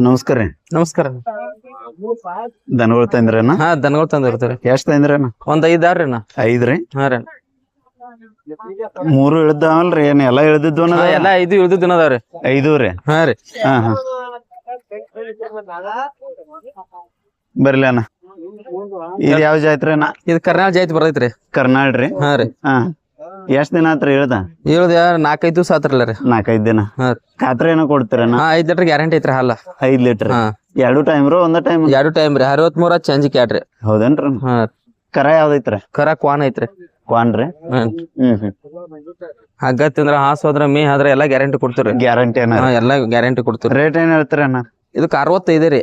ನಮಸ್ಕಾರ ರೀ. ನಮಸ್ಕಾರ. ದನಗಳು ತಂದ್ರೇನ? ಹಾ ದನಗಳು ತಂದಿರ್ತಾರೆ ಎಷ್ಟ್ ತಂದ್ರೇನ? ಒಂದ್ ಐದಾರ್ರಿ ನಾ. ಐದ್ರಿ ಹಾ ರೀ. ಮೂರು ಇಳ್ದಾವಲ್ರಿ ಏನ್ ಎಲ್ಲಾ ಇಳ್ದಿದ್ವ ಎಲ್ಲಾ ಐದು ಇಳ್ದಿದ್ ದಿನ ಅದಾವ್ರಿ ಐದು ರೀ? ಹಾ ರೀ. ಹಾ ಹಾ. ಬರ್ಲಿ ಅಣ್ಣ. ಇದ್ ಯಾವ ಜಾತ್ರೆ ಅಣ್ಣ ಇದು ಕರ್ನಾಳ ಜಾತಿ ಬರ್ತೈತ್ರಿ. ಕರ್ನಾಳ್ರಿ ಹಾ ರೀ. ಹಾ. ಎಷ್ಟ್ ದಿನ ಆತ್ರಿ ಹೇಳ್ದ ಇಳ್ದ ನಾಲ್ಕೈದು ದಿವಸ ಆತ್ರಲ್ಲ ರೀ. ನಾಲ್ಕೈದ್ ದಿನ? ಹಾ ರೀ. ಖಾತ್ರಿ ಏನೋ ಕೊಡ್ತೀರಣ್ಣ ಹಾ ಐದ್ ಲೀಟರ್ ಗ್ಯಾರಂಟಿ ಐತ್ರಿ ಹಾಲ. ಐದ್ ಲೀಟರ್? ಹಾ. ಎರಡು ಟೈಮ್ ರೀ ಒಂದ ಟೈಮ್ ಎರಡು ಟೈಮ್ ರೀ ಅರವತ್ ಮೂರ ಚೇಂಜ್ ಕ್ಯಾಡ್ರಿ ಹೌದೇನ್ರಿ? ಹಾ ಕರ ಯಾವ್ದೈತ್ರಿ? ಕರ ಕ್ವಾನ್ ಐತ್ರಿ. ಕ್ವಾನ್ ರೀ? ಹ್ಮ್ ಹ್ಮ್ ಹ್ಮ್. ಹಗ್ಗ ತಿಂದ್ರ ಹಾಸ್ ಹೋದ್ರ ಮೇ ಆದ್ರ ಎಲ್ಲಾ ಗ್ಯಾರಂಟಿ ಕೊಡ್ತೀರಿ ಗ್ಯಾರಂಟಿ ಏನ ಹಾ ಎಲ್ಲಾ ಗ್ಯಾರಂಟಿ ಕೊಡ್ತೀರಿ ರೇಟ್ ಏನ್ ಹೇಳ್ತೀರಿ ಅಣ್ಣ ಇದಕ್ ಅರವತ್ತೈದು ರೀ.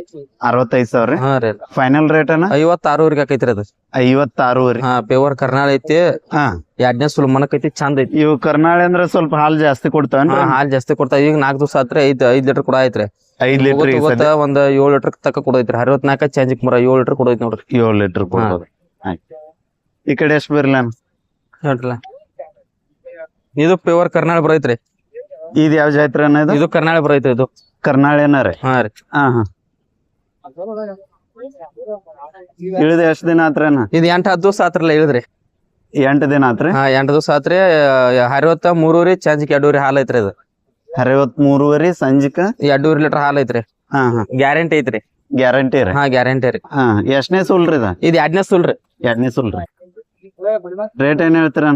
ಅರವತ್ತೈದ್ ಸಾವಿರ ರೀ? ಹಾ ರೀ. ಫೈನಲ್ ರೇಟ್ ಅನ್ನ ಐವತ್ತಾರೂವರೆಗೆ ಆಕೈತ್ರಿ ಅದು. ಐವತ್ತಾರು ರೀ ಹಾ ಪೇವರ್ ಕರ್ನಾಳ ಐತಿ. ಹಾ. ಎರಡನೇ ಸುಲ್ ಮನಕ್ ಐತಿ ಚಂದ ಐತಿ. ಇವ್ ಕರ್ನಾಳಿ ಅಂದ್ರ ಸ್ವಲ್ಪ ಹಾಲ್ ಜಾಸ್ತಿ ಕೊಡ್ತಾವ ಹಾಲ್ ಜಾಸ್ತಿ ಕೊಡ್ತಾವ. ಈಗ ನಾಲ್ಕು ದಿವಸ ಆತ್ರಿ ಐದ್ ಐದ್ ಲೀಟರ್ ಕೂಡ ಐತ್ರಿ ಐದ್ ಲೀಟರ್ ಇವತ್ತ ಒಂದ್ ಏಳು ಲೀಟರ್ ತಕ ಕೊಡೈತ್ರಿ ಅರವತ್ನಾಲ್ಕ ಚೇಂಜ್ ಮರ ಏಳು ಲೀಟರ್ ಕೊಡೈತಿ ನೋಡ್ರಿ. ಏಳು ಲೀಟರ್ ಕೊಡ್ಬೋದು ಈ ಕಡೆ ಎಷ್ಟ್ ಬರ್ಲ ಹೇಳ್ರಲ್ಲ. ಇದು ಪ್ಯೂರ್ ಕರ್ನಾಳ ಬರೈತ್ರಿ. ಇದು ಯಾವ ಜಾತ್ರೆ ಇದು ಕರ್ನಾಳ ಬರೈತ್ರಿ ಇದು. ಕರ್ನಾಳಿ ಏನ ರೀ. ಹಾ ರೀ. ಹಾ ಹಾ. ಇಳಿದ ಎಷ್ಟ್ ದಿನ ಆತ್ರಿ ಇದು ಎಂಟ್ ಹತ್ತು ದಿವಸ ಆತ್ರಲ್ಲ ಇಳಿದ್ರಿ. ಎಂಟ್ ದಿನ ಆತ್ರಿ? ಹಾ ಎಂಟ್ ದಿವಸ ಆತ್ರಿ ಅರವತ್ತ ಮೂರೂರಿ ಚೇಂಜಿಕ್ ಎರಡೂರಿ ಹಾಲ್ ಐತ್ರಿ ಇದು. ಅರವತ್ ಮೂರುವರೆ ಸಂಜಿಕ? ಎರಡೂರಿ ಲೀಟರ್ ಹಾಲ್ ಐತ್ರಿ. ಹಾ ಹಾ. ಗ್ಯಾರಂಟಿ ಐತ್ರಿ. ಗ್ಯಾರಂಟಿ ರೀ. ಹಾ ಗ್ಯಾರಂಟಿ ರೀ. ಹಾ ಎಷ್ಟನೇ ಸುಲ್ರಿ ಇದ? ಇದು ಎರಡನೇ ಸುಲ್ರಿ. ಎರಡನೇ ಸುಲ್ರಿ. ರೇಟ್ ಏನ್ ಹೇಳ್ತೀರ?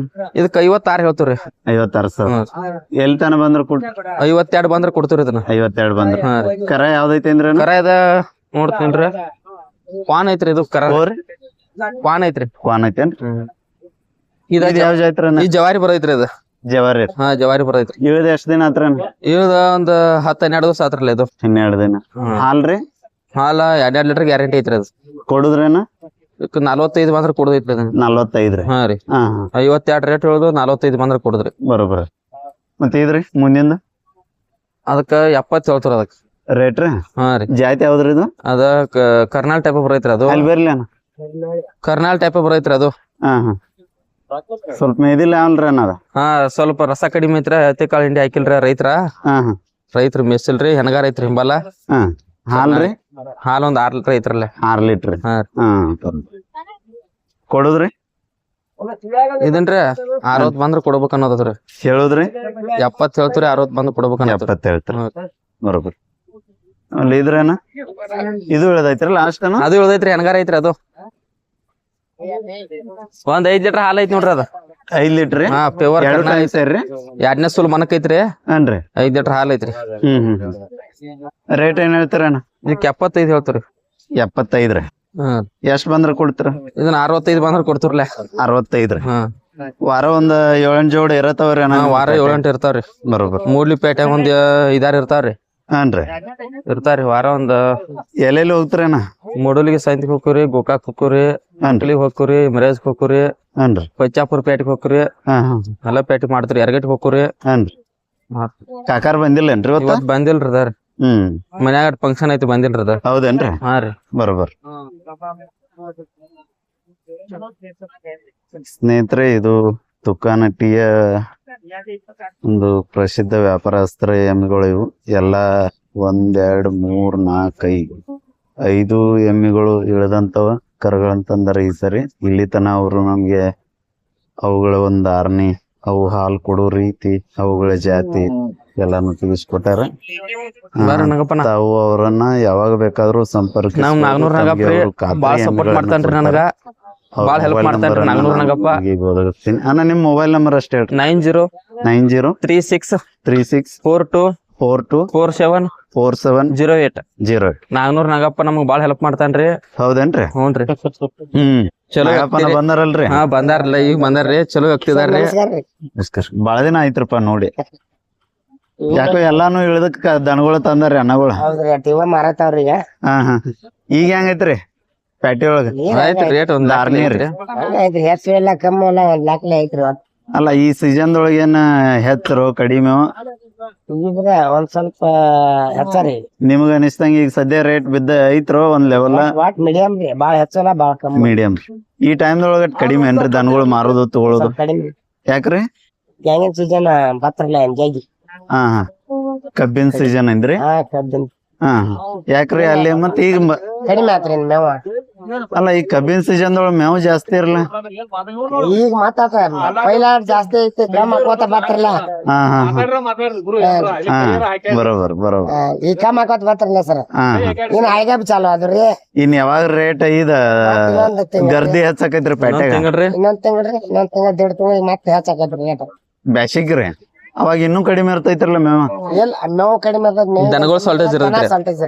ಇದಕ್ ಐವತ್ತಾರು ಹೇಳ್ತೀವ್ರಿ. ಐವತ್ತಾರು ಸರ್. ಎಲ್ಲಿ ತನ ಬಂದ್ರ ಕೊಡ್ ಐವತ್ತೆರಡು ಬಂದ್ರ ಕೊಡ್ತೀವ್ರಿ ಇದನ್ನ. ಐವತ್ತೆರಡು ಬಂದ್ರ. ಕರ ಯಾವ್ದೈತಿ ಅಂದ್ರ ಕರ ಇದ ನೋಡ್ತೀನ್ರಿ ಪಾನ್ ಐತ್ರಿ ಇದು ಕರ. ಪಾನ್ ಐತ್ರಿ. ಪಾನ್ ಐತೇನ್ ಇದ ಯಾವ ಜಾತ್ರೆ ಈ ಜವಾರಿ ಬರೈತ್ರಿ ಇದು. ಜವಾರಿ. ಹಾ ಜವಾರಿ ಬರೈತ್ರಿ ಇಳಿದ ಎಷ್ಟ್ ದಿನ ಆತ್ರ ಇವ್ದ ಒಂದ್ ಹತ್ತ ಹನ್ನೆರಡು ದಿವಸ ಆತ್ರಲ್ಲ ಇದು. ಹನ್ನೆರಡು ದಿನ. ಹಾಲ್ರಿ ಹಾಲ ಎರಡ್ ಲೀಟರ್ ಗ್ಯಾರಂಟಿ ಐತ್ರಿ ಅದು. ಕೊಡುದ್ರೇನ? ಇದಕ್ಕೆ ನಲ್ವತ್ತೈದು ಬಂದ್ರ ಕೊಡದೈತ್ರಿ ಅದನ್ನ. ನಲ್ವತ್ತೈದ್ರಿ ಹಾ ರೀ. ಹಾ ಹಾ. ಐವತ್ತೆರಡು ರೇಟ್ ಹೇಳುದು ನಲ್ವತ್ತೈದು ಬಂದ್ರೆ ಕೊಡದ್ರಿ. ಬರೋಬ್ಬರ. ಮತ್ತೆ ಇದ್ರಿ ಮುಂದಿಂದ? ಅದಕ್ಕ ಎಪ್ಪತ್ತು ಹೇಳ್ತಾರ ಅದಕ್ಕೆ. ರೇಟ್ ರೀ? ಹಾ ರೀ. ಜಾತಿ ಯಾವ್ದ್ರಿ ಇದು? ಅದ ಕ- ಕರ್ನಾಲ್ ಟೈಪ್ ಬರೈತ್ರಿ ಅದು. ಅಲ್ಲಿ ಬರ್ಲಿ ಅಣ್ಣ. ಕರ್ನಾಲ್ ಟೈಪ್ ಬರೈತ್ರಿ ಅದು. ಹಾ ಹಾ. ಸ್ವಲ್ಪ ಮೇದಿಲ್ಲ ಅವಲ್ರಿ ಅನ್ನದ ಹಾ ಸ್ವಲ್ಪ ರಸ ಕಡಿಮೆ ಐತ್ರ ಹತ್ತಿ ಕಾಳು ಹಿಂಡಿ ಹಾಕಿಲ್ರಿ ರೈತರ. ಹಾ ಹಾ. ರೈತರ ಮೆಸ್ಸಿಲ್ರಿ ಹೆಣಗಾರ ಐತ್ರಿ ಹಿಂಬಲ್ಲ. ಹಾ. ಹಾಲ್ರಿ ಹಾಲ್ ಒಂದ್ ಆರ್ ಲೀಟರ್ ಐತ್ರಲ್ಲ ಆರ್ ಲೀಟರ್. ಕೊಡುದ್ರಿ? ಇದನ್ರಿ? ಅರವತ್ ಬಂದ್ರ ಕೊಡ್ಬೇಕ ಅನ್ನೋದ್ರಿ ಹೇಳುದ್ರಿ? ಎಪ್ಪತ್ ಹೇಳ್ತೀರಿ ಅರವತ್ ಬಂದ್ ಕೊಡ್ಬೇಕ್ ಎಪ್ಪತ್ತು ಹೇಳ್ತೀರಿ. ಇದ್ರೇನ? ಇದು ಇಳ್ದೈತ್ರಿ ಲಾಸ್ಟ್ ಅದು ಇಳ್ದೈತ್ರಿ ಹೆಣಗಾರ ಐತ್ರಿ ಅದು. ಒಂದ್ ಐದ್ ಲೀಟರ್ ಹಾಲ್ ಐತಿ ನೋಡ್ರಿ ಅದ. ಐದ್ ಲೀಟರ್? ಹಾ ಪ್ಯೂರ್ ಎರಡನೇ ಸುಲ್ ಮನಕ್ ಐತ್ರಿ. ಐದ್ ಲೀಟರ್ ಹಾಲ್ ಐತ್ರಿ. ಹ್ಮ್ ಹ್ಮ್. ರೇಟ್ ಏನ್ ಹೇಳ್ತೀರಣ್ಣ ಇದಕ್ಕೆ ಎಪ್ಪತ್ತೈದು ಹೇಳ್ತೀರಿ. ಎಪ್ಪತ್ತೈದ್ರ. ಹ್ಮ್ ಎಷ್ಟ್ ಬಂದ್ರ ಕೊಡ್ತೀರ? ಇದನ್ನ ಅರವತ್ತೈದು ಬಂದ್ರ ಕೊಡ್ತಿರ್ಲೆ? ಅರವತ್ತೈದ್ರ. ಹಾ. ವಾರ ಒಂದ್ ಏಳೆಂಟ್ ಜೋಡಿ ಇರತ್ತವ್ರಿ ಅಣ್ಣ? ವಾರ ಏಳೆಂಟು ಇರ್ತಾವ್ರಿ. ಬರೋಬ್ಬರ. ಮೂಡ್ಲಿ ಪೇಟೆ ಒಂದ್ ಐದಾರು ಇರ್ತಾವ್ರಿ. ಹಾನ್ರಿ ಇರ್ತಾವ್ರಿ ವಾರ ಒಂದ್. ಎಲ್ಲೆಲ್ಲಿ ಹೋಗ್ತಾರೇನ ಮೂಡಲಿಗೆ ಸಂತಿಗೆ ಹೋಗ್ರಿ ಗೋಕಾಕ್ ಹೋಗ್ರಿ ಹಾನ್ರಿ ಅಂಕಲಿಗೆ ಮರೇಜ್ ಮಿರಾಜ್ ಹೋಗ್ರಿ ಹಾನ್ರಿ ಕೊಚ್ಚಾಪುರ ಪೇಟೆಗೆ ಹೋಗ್ರಿ ಹಾ ಹಾ. ಎಲ್ಲ ಪೇಟೆ ಮಾಡ್ತೀರಿ ಎರಗಟ್ಟಿಗೆ ಹೋಗ್ರಿ ಹಾನ್ರಿ ಕಾಕಾರ ಬಂದಿಲ್ಲ ಏನ್ರಿ ಬಂದಿಲ್ರಿ ಅದಾರ ಹ್ಮ್. ಮನ್ಯಾಗ ಫಂಕ್ಷನ್ ಐತಿ ಬಂದಿಲ್ರಿ ಅದ. ಹೌದೇನ್ರಿ? ಹಾ ರೀ. ಬರೋಬ್ಬರ ಸ್ನೇಹಿತರೆ ಇದು ತುಕಾನಟ್ಟಿಯ ಒಂದು ಪ್ರಸಿದ್ಧ ವ್ಯಾಪಾರಸ್ತ್ರ ಎಮ್ಮೆಗಳು ಇವು. ಎಲ್ಲಾ ಒಂದೆರಡು ಮೂರ್ ನಾಲ್ಕ್ ಐದು. ಐದು ಎಮ್ಮೆಗಳು ಇಳದಂತವ ಕರುಗಳಂತಂದ್ರೆ ಈ ಸರಿ. ಇಲ್ಲಿ ತನ ಅವರು ನಮ್ಗೆ ಅವುಗಳ ಒಂದ್ ಆರ್ನಿ ಅವು ಹಾಲು ಕೊಡೋ ರೀತಿ ಅವುಗಳ ಜಾತಿ. ಎಲ್ಲಾನು ತಿಳಿಸ್ಕೊಟ್ಟಾರ. ಬರ್ರಿ ನಗಪ್ಪನ. ತಾವು ಅವರನ್ನ ಯಾವಾಗ ಬೇಕಾದ್ರೂ ಸಂಪರ್ಕ ನಮ್ ನಾಗನೂರ್ ನಾಗಪ್ಪ ಬಾಳ ಸಪೋರ್ಟ್ ಮಾಡ್ತಾನ್ರಿ ನನಗ. ಬಾಳ್ ಹೆಲ್ಪ್ ಮಾಡ್ತಾನ್ರಿ ನಾಗನೂರ್ ನಾಗಪ್ಪ. ಅಣ್ಣ ನಿಮ್ ಮೊಬೈಲ್ ನಂಬರ್ ಅಷ್ಟೇ ಹೇಳ್ರಿ. Nine zero nine zero three six three six four two four two four seven four seven zero eight. Zero Naganur Nagappa ನಮ್ಗ್ ಬಾಳ್ ಹೆಲ್ಪ್ ಮಾಡ್ತಾನ್ರಿ. ಹೌದೇನ್ರಿ? ಹ್ಞೂನ್ರಿ ಹ್ಮ್. ಚಲೋ ಬಂದಾರಲ್ರಿ? ಹಾ ಬಂದಾರಲ್ಲ ಈಗ ಬಂದಾರ್ರಿ. ಚಲೋ ಹಾಕ್ತಿದಾರ್ರಿ ನಮಸ್ಕಾರ. ಬಾಳ ದಿನ ಆಯ್ತ್ರಪ್ಪ ನೋಡಿ. ಯಾಕೋ ಎಲ್ಲಾನು ಇಳ್ದಕ್ ದನಗಳು ತಂದಾರಿ ಅನ್ನಗಳು. ಹೌದ್ರಿ ಟಿವ ಮಾರತಾವ್ರಿ ಈಗ. ಹಾ ಹಾ. ಈಗ ಹೆಂಗೈತ್ರಿ? ಪ್ಯಾಟಿ ಒಳಗ? ಆಯ್ತು? ರೇಟ್ ಒಂದ್ ದಾರ್ನಿ ರೀ. ಐತ್ರಿ. ಹೆಚ್ಚು ಎಲ್ಲ ಕಮ್ಮಿ ಎಲ್ಲ ಒಂದ್ ಲಾಕ್ಲೆ ಐತ್ರಿ ಒಟ್ ಅಲ್ಲ ಈ ಸೀಸನ್ ದೊಳಗೇನ ಏನ್ ಹೆಚ್ಚರು ಕಡಿಮೆ? ಇದ್ರ ಒಂದ್ ಸ್ವಲ್ಪ ಹೆಚ್ಚರಿ. ನಿಮಗ ಅನಿಸ್ತಂಗ ಈಗ ಸದ್ಯ ರೇಟ್ ಬಿದ್ದ ಐತ್ರೋ ಒಂದ್ ಲೆವೆಲ್ ಒಟ್ ಮೀಡಿಯಂ ರೀ ಬಾಳ ಹೆಚ್ಚಲ್ಲ ಬಾಳ ಕಮ್ಮಿ. ಮೀಡಿಯಂ ಈ ಟೈಮ್ ದೊಳಗ ಕಡಿಮೆ ಏನ್ರಿ ದನಗಳು ಮಾರೋದು ತಗೊಳೋದು? ಸ್ವಲ್ಪ ಕಡಿಮೆ. ಯಾಕ್ರಿ? ಹೆಂಗಿನ ಸೀಸನ್ ಬತ್ತರಲ್ಲ ಎಂಜಾಗಿ ಹಾ ಹಾ. ಕಬ್ಬಿನ ಸೀಸನ್ ಅಂದ್ರಿ? ಹಾ ಕಬ್ಬಿನ. ಹಾ. ಯಾಕ್ರಿ ಅಲ್ಲಿ ಮತ್ತೆ ಈಗ ಮ- ಕಡಿಮೆ ಆತ್ರಿ ಇನ್ ಮೇವ. ಅಲ್ಲ ಈ ಕಬ್ಬಿನ ಸೀಸನ್ ಒಳಗ ಮೇವು ಜಾಸ್ತಿ ಇರಲ್ಲ ಈಗ ಮಾತಾತ ಪೈಲ ಜಾಸ್ತಿ ಐತಿ ಕಮ್ ಹಾಕೋತ ಬರ್ತಾರಲ್ಲ ಹಾ ಹಾ ಹಾ. ಹಾ ಬರೋಬರ್ ಬರೋಬರ್. ಆ, ಈಗ ಕಮ್ ಹಾಕೋತ ಸರ್? ಹಾ ಹಾ. ಇನ್ ಆಯ್ಗಾಬ್ ಚಾಲು ಅದ್ರಿ ಇನ್ ಯಾವಾಗ ರೇಟ್ ಇದ ಇನ್ನೊಂದ್ ತಿಂಗ್ಳು. ಗರ್ದಿ ಹೆಚ್ಚಾಕೈತ್ರಿ ಪೇಟೆಗ? ತಿಂಗಳ್ರಿ ಇನ್ನೊಂದ್ ತಿಂಗ್ಳ್ರಿ ಇನ್ನೊಂದ್ ತಿಂಗಳ ದೇಡ್ ತಿಂಗಳ ಮತ್ತೆ ಹೆಚ್ಚಾಕೈತ್ರಿ ರೇಟ್ ಬ್ಯಾಸಿಗ್ರಿ? ಅವಾಗ ಇನ್ನೂ ಕಡಿಮೆ ಇರ್ತೈತ್ರಲ್ಲ ಮೇವ ಎಲ್ ಮೇವು ಕಡಿಮೆ ಅದ ಮೇವು ದನಗಳು ಸಾಲ್ಟೇಜ್ ಇರುತ್ತೆ. ಸಾಲ್ಟೇಜ್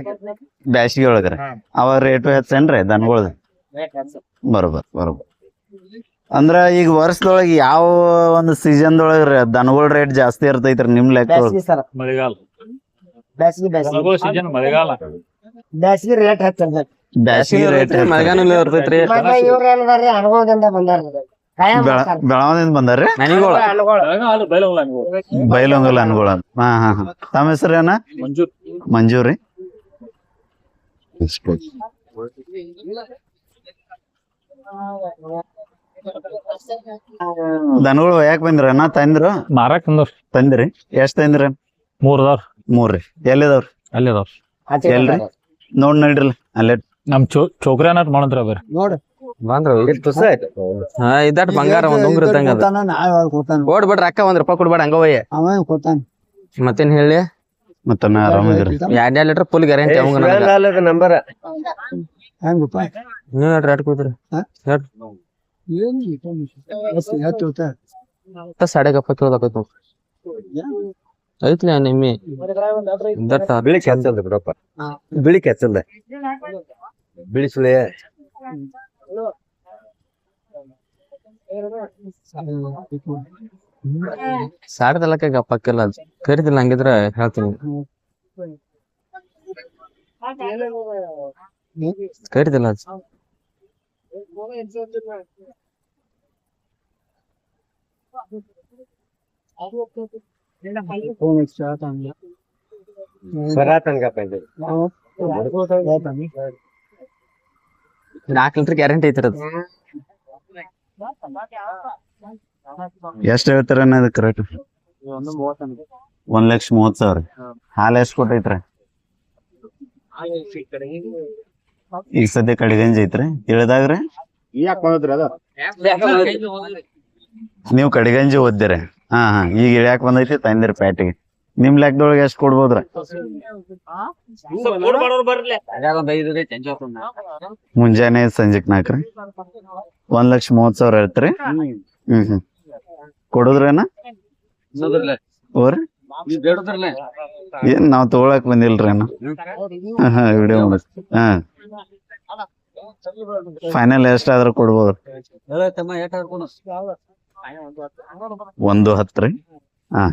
ಬ್ಯಾಸಿಗೆ ಒಳಗ್ರೆ. ಅವಾಗ ರೇಟು ಹೆಚ್ಚೇನ್ರಿ ದನಗಳ. ಬರೋಬರ್ ಬರೋಬರ್. ಅಂದ್ರ ಈಗ ವರ್ಷದೊಳಗ ಯಾವ ಒಂದು ಸೀಸನ್ದೊಳಗ ದನಗಳ ರೇಟ್ ಜಾಸ್ತಿ ಇರ್ತೈತ್ರಿ ನಿಮ್ ಲೆಕ್ಕ ಮಳೆಗಾಲ. ಬ್ಯಾಸಿಗೆ ಬ್ಯಾಸ್ಗಿ. ಸೀಸನ್ ಮಳೆಗಾಲ. ಬ್ಯಾಸ್ಗಿ ರೇಟ್ ಹೆಚ್ಚ ಬ್ಯಾಸಿಗೆ ರೇಟ್ ಮಳೆಗಾಲ ಇರ್ತೈತ್ರಿ. ಇವ್ರ ಅನುಭವದಿಂದ ಬಂದಾರ ಬೆಳವದಿಂದ ಬಂದಾರ್ರಿ? ಬೈಲೊಂಗಲ್ ಅನ್ಗೊಳ ಹಾ ಹಾ ಹಾ. ತಮ್ಮ ಹೆಸರೇನ ಏನ ಮಂಜೂರಿ. ದನಗಳು ಯಾಕೆ ಬಂದ್ರಣ್ಣ ತಂದ್ರು? ಮಾರಾಕ್ ತಂದವ್ರಿ. ತಂದ್ರಿ? ಎಷ್ಟ್ ತಂದ್ರಿ? ಮೂರ್ ಅದಾವ್ರಿ. ಮೂರ್ರಿ ಎಲ್ಲಿದವ್ರಿ? ಅಲ್ಲಿ ಅದಾವ್ರಿ. ಎಲ್ರಿ? ನೋಡ್ ನಡ್ರಲ್ಲ ಅಲ್ಲೇ. ನಮ್ ಚೋ ಚೋಕ್ರಿ ಬೇರೆ ಮಾಡಂತ್ರ ಬರ್ರಿ ಹಾ ಇದಾಟ್ ಬಂಗಾರ ಒಂದ್ ಉಂಗ್ರ ಇದ್ದಂಗ ಅದ. ಕೊಡ್ ಅಕ್ಕ ಒಂದ್ ರೂಪಾಯಿ ಕೊಡ್ಬೇಡ ಹಂಗ ಒಯ್ಯ ಮತ್ತೇನ್ ಹೇಳಿ? ಮತ್ತ ಆರಾಮದಿರಿ ಎರಡ್ ಎರಡ್ ಲೀಟರ್ ಫುಲ್ ಗ್ಯಾರಂಟಿ ಅವಂಗ ನಂಬರ್ ನೀವ್ ಹೇಳ್ರಿ ಎಷ್ಟ್ ಕೊಡ್ತೀರಿ? ಎಷ್ಟ್ ಸಾಡೆ ಐತ್ಲಿ ನಿಮ್ಮಿ. ಇದ್ದಟ್ಟ ಬಿಳಿ ಕೆಚ್ಚಲ್ದ ಬಿಡಪ್ಪ. ಬಿಳಿ ಕೆಚ್ಚಲ್ದ. ಬಿಳಿ ಸುಳಿ ಸಾಡ್ದಲ್ಲಕ್ಕ ಗಪ್ಪಕ್ಕಿಲ್ಲ ಅದು ಕರಿತಿಲ್ಲ ಹಂಗಿದ್ರ ಹೇಳ್ತೀನಿ ಕರಿತಿಲ್ಲ ಅದು ಬರಾತನ್ಗಪ್ಪ ಇದು ನಾಲ್ಕು ಲೀಟರ್ ಗ್ಯಾರಂಟಿ ಐತಿ ಅದು ಎಷ್ಟ್ ಹೇಳ್ತಾರ ಅನ್ನೋದು ಕರೆಕ್ಟ್ ಒಂದ್ ಲಕ್ಷ ಮೂವತ್ ಸಾವಿರ. ಹಾಲ್ ಎಷ್ಟ್ ಕೊಟ್ಟೈತ್ರ? ಈಗ ಸದ್ಯ ಕಡಿಗಂಜಿ ಐತ್ರಿ. ಇಳ್ದಾಗ್ರಿ ನೀವು ಕಡಿಗಂಜಿ ಓದ್ದಿರಿ. ಹಾ ಹಾ. ಈಗ ಇಳ್ಯಾಕ್ ಬಂದೈತಿ, ತಂದಿರಿ ಪ್ಯಾಟಿಗೆ. ನಿಮ್ ಲೆಕ್ಕದೊಳಗೆ ಎಷ್ಟ್ ಕೊಡ್ಬೋದ್ರಿ? ಮುಂಜಾನೆ ಸಂಜೆಕ್ ನಾಲ್ಕ್ರಿ ಒಂದ್ ಲಕ್ಷ ಮೂವತ್ ಸಾವಿರ ಹೇಳ್ತ್ರಿ ಹ್ಮ್ ಹ್ಮ್. ಕೊಡುದ್ರೇನ? ಓರಿ ಏನ್ ನಾವ್ ತಗೊಳಕ್ ಬಂದಿಲ್ರಿ ಹಾ. ವಿಡಿಯೋ ಹಾ ಫೈನಲ್ ಎಷ್ಟಾದ್ರೂ ಕೊಡ್ಬೋದು ಒಂದು ಹತ್ರಿ ಹಾ.